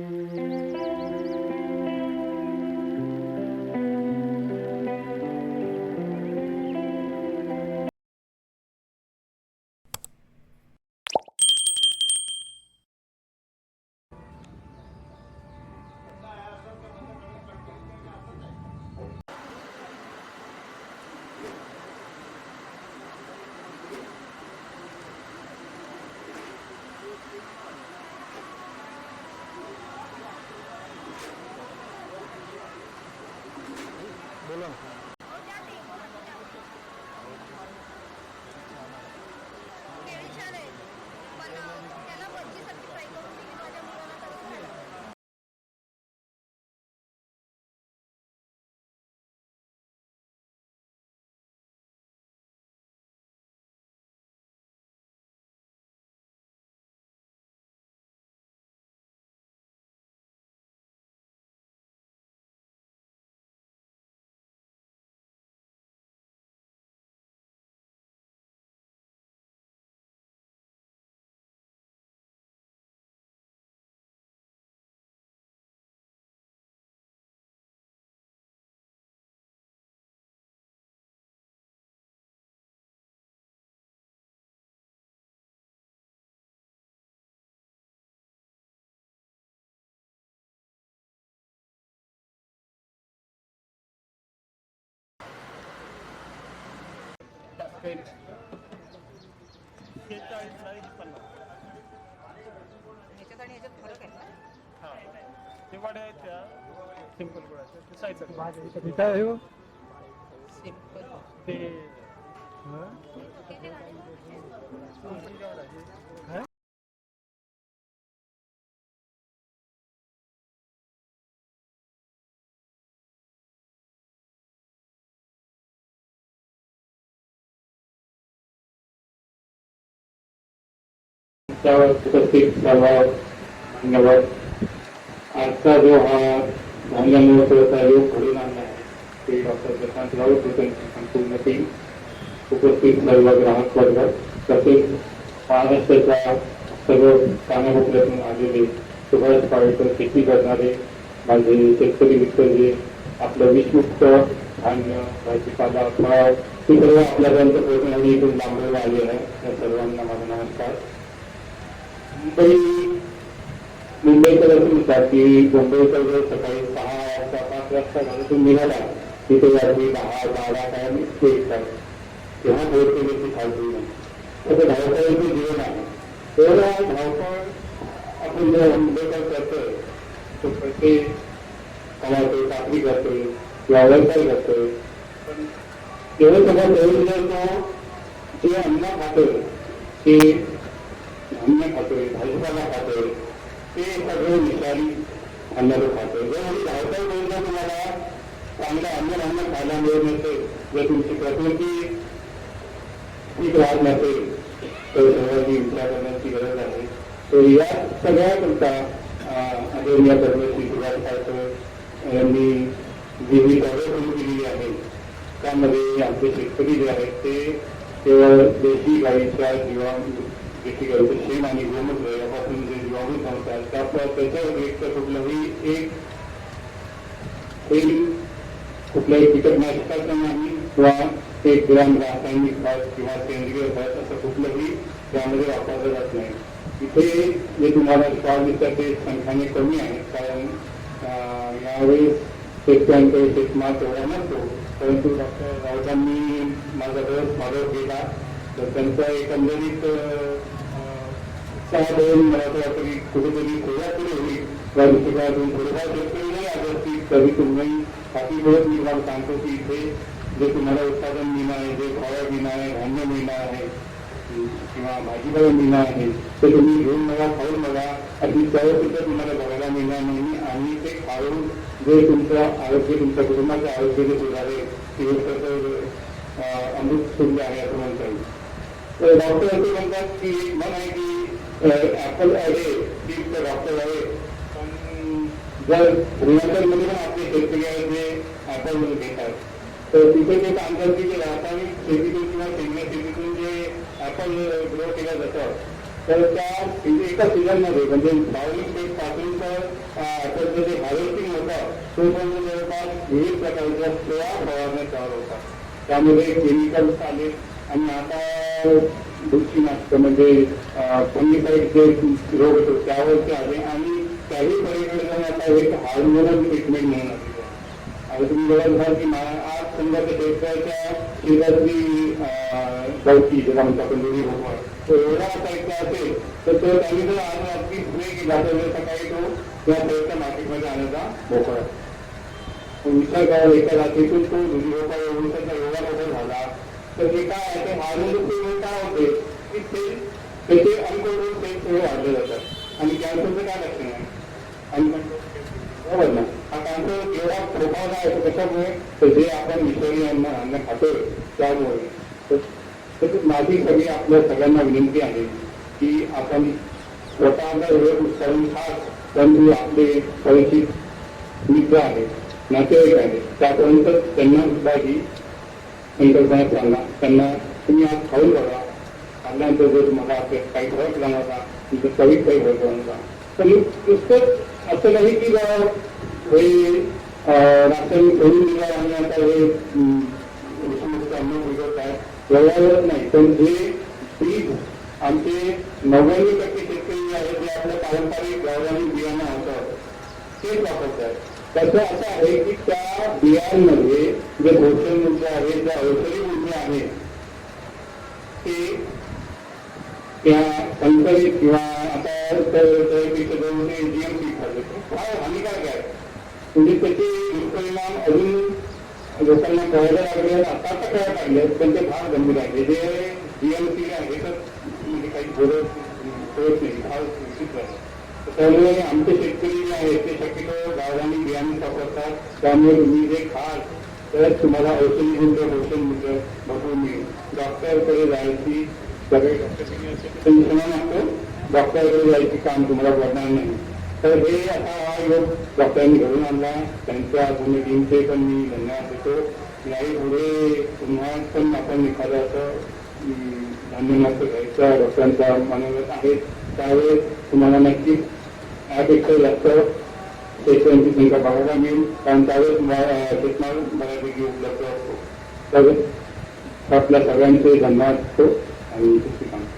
Mm-hmm. 명. ह्याच्यात आणि ह्याच्यात फरक आहे ना ते वड्या आहेत त्या सिंपल. गुळाच्या ते साईज सिंपल ते त्यावर उपस्थित सर्व मान्यवर आजचा जो हा धान्य महोत्सवाचा योग घडून आणला आहे ते डॉक्टर प्रशांत राऊत व त्यांची संपूर्ण टीम उपस्थित सर्व ग्राहक वर्ग तसेच महाराष्ट्राच्या सर्व कानाकोपऱ्यातून आलेले सुभाष पाळेकर शेती करणारे माझे शेतकरी मित्र जे आपलं विषमुक्त धान्य भाजीपाला फळ हे सर्व आपल्यापर्यंत पोहोचण्यासाठी इथून लांबलेलं आले आहे. त्या सर्वांना माझा नमस्कार. मुंबई मुंबईकर म्हणतात की मुंबईकर जर सकाळी सहा वाजता पाच वाजता घरातून निघाला तिथे रात्री दहा बारा काय ते येतात तेव्हा पोहोचते व्यक्ती खालती नाही. तर धावपळीचं जीवन आहे तर धावपळ आपण जेव्हा मुंबईकर करतोय तो प्रत्येक कमावतोय चाकरी करतोय किंवा व्यवसाय करतोय पण तेव्हा सगळं करून जर तो जे अन्न खातोय ते धान्य खातोय भाजीपाला खातोय ते सगळे विषारी अन्न तो खातोय. जर एवढी धावपळ करून तुम्हाला चांगलं अन्न धान्य खायला मिळत नसेल जर तुमची प्रकृती ठीक राहत नसेल तर सर्वांनी विचार करण्याची गरज आहे. तर या सगळ्या तुमचा आदरणीय परमेश्वरी सुभाष पाळकर यांनी जी मी दौरे सुरू केलेली आहे त्यामध्ये आमचे शेतकरी जे आहेत ते केवळ देशी गाईच्या जीवा व्यक्तिगत शेण आणि गोमूत्र यापासून जे जीवाणू संस्थात त्या त्याच्या व्यतिरिक्त कुठलंही एक एक कुठल्याही कीटकनाशकाचं नाही किंवा एक ग्राम रासायनिक खत किंवा सेंद्रिय खत असं कुठलंही त्यामध्ये वापरलं जात नाही. इथे जे तुम्हाला श्वास दिसतात ते संख्याने कमी आहे कारण यावेळेस शेतकऱ्यांकडे शेतमाल तेवढा नसतो. परंतु डॉक्टर राऊतांनी माझा रस मागत केला. तर त्यांचा एकंदरीत अं, उत्साह देऊन मला असं वाटतं की कुठेतरी कोल्हापुरी होईल. त्या दृष्टिकोनातून थोडेफार शेतकरी नाही आले असतील तरी तुम्ही काही मिळत मी मला सांगतो की इथे जे तुम्हाला उत्पादन मिळणं आहे जे फळं मिळणं आहे धान्य मिळणं आहे किंवा भाजीपाला मिळणं आहे ते तुम्ही घेऊन बघा खाऊन बघा. अगदी चव सुद्धा तुम्हाला बघायला मिळणार नाही. आणि ते खाऊन जे तुमचं आरोग्य तुमच्या कुटुंबाचं आरोग्य जे सुधारेल ते तर अमृत तुल्य आहे असं म्हणता येईल. डॉक्टर असे म्हणतात की एक म्हण आहे की ऍपल आहे की डॉक्टर आहे. पण जर मध्ये पण आपले शेतकरी आहेत जे ऍपल घेतात तर तिथे ते सांगतात की जे रासायनिक शेतीतून किंवा सेंद्रिय शेतीतून जे ऍपल ग्रो केलं जातं तर त्या एका सीझनमध्ये म्हणजे बावीस ते पासून तर जे हार्वेस्टिंग होतं तो पण जवळपास विविध प्रकारच्या सेवा फवारण्यात चालू होता त्यामध्ये केमिकल्स आले आणि आता बुरशीनाशक म्हणजे फंगिसाईड जे रोग होतो त्यावरती आले आणि त्याही परिणाम आता एक हार्मोनल ट्रीटमेंट म्हणून आता तुम्ही बघत असाल की आज समजा ते शेतकऱ्याच्या गवती चौकी ज्याला म्हणतो आपण दोन्ही भोपळ तो एवढा असायचा असेल तर तो त्यांनी जर आज रात्री स्प्रे केला तर सकाळी तो त्या प्रयत्न मार्केटमध्ये आणायचा भोपळा विचार करा एका रात्रीतून तो दुधी भोपळा एवढा एवढा मोठा झाला तर हे काय आहे काय होते की ते त्याचे अनकंट्रोल सेल्स सगळे वाढले जातात. आणि कॅन्सरचं काय लक्षण आहे? अनकंट्रोल बरोबर ना? हा कॅन्सर एवढा प्रोफावला आहे तो कशामुळे तर जे आपण मिसळी अन्न अन्न खातोय त्यामुळे. तर- माझी सगळी आपल्या सगळ्यांना विनंती आहे की आपण स्वतःचा वेळ उत्साहून खास परंतु आपले परिचित मित्र आहेत नातेवाईक आहेत त्यापर्यंत त्यांना सुद्धा ही संकल्पना सांगा त्यांना तुम्ही आज खाऊन बघा. कांद्यांचं जर तुम्हाला असं काही फरक जाणवला तुमचं चवीत काही फरक जाणवला. तर मी नुसतंच असं नाही की बा हे अं, रासायनिक करून दिलं आणि आता हे अन्न बिघडत आहे एवढ्यावरच नाही. पण जे बीज आमचे नव्याण्णव टक्के शेतकरी आहेत जे आपलं पारंपरिक गावरानी बियाणं होतं तेच वापरतात. त्याचं असं आहे की त्या बियांमध्ये म्हणजे जे भोषण मूल्य म्हणजे आहे जे औषधी मूल्य आहेत ते किंवा संकलित किंवा आता जीएमसी खाल्ले. फार हानिकारक आहे. म्हणजे त्याचे दुष्परिणाम अजून लोकांना कळायला लागले आता तर कळायला लागले पण ते फार गंभीर आहे. म्हणजे जे जीएमसी आहे तर म्हणजे काही बोलत कळत नाही फार विचित्र आहे. त्यामुळे आमचे शेतकरी जे आहेत ते शक्यतो गावांनी बियाणे सापडतात. त्यामुळे तुम्ही जे खाल तर तुम्हाला औषधी मूल्य औषध मूल्य भरपूर मिळेल. डॉक्टरकडे जायची सगळे डॉक्टरकडे जायची काम तुम्हाला पडणार नाही. तर हे आता हा योग डॉक्टरांनी घडून आणला त्यांच्या दोन्ही टीमचे पण मी धन्यवाद देतो. याही पुढे पुन्हा पण आपण एखादं असं धन्यवाद घ्यायचा डॉक्टरांचा मनोगत आहे त्यावेळेस तुम्हाला नक्की यापेक्षा जास्त शेतकऱ्यांची संख्या बघायला मिळेल. कारण त्यावेळेस तुम्हाला शेतमाल बऱ्यापैकी उपलब्ध असतो. तर आपल्या सगळ्यांचे धन्यवाद. Itu.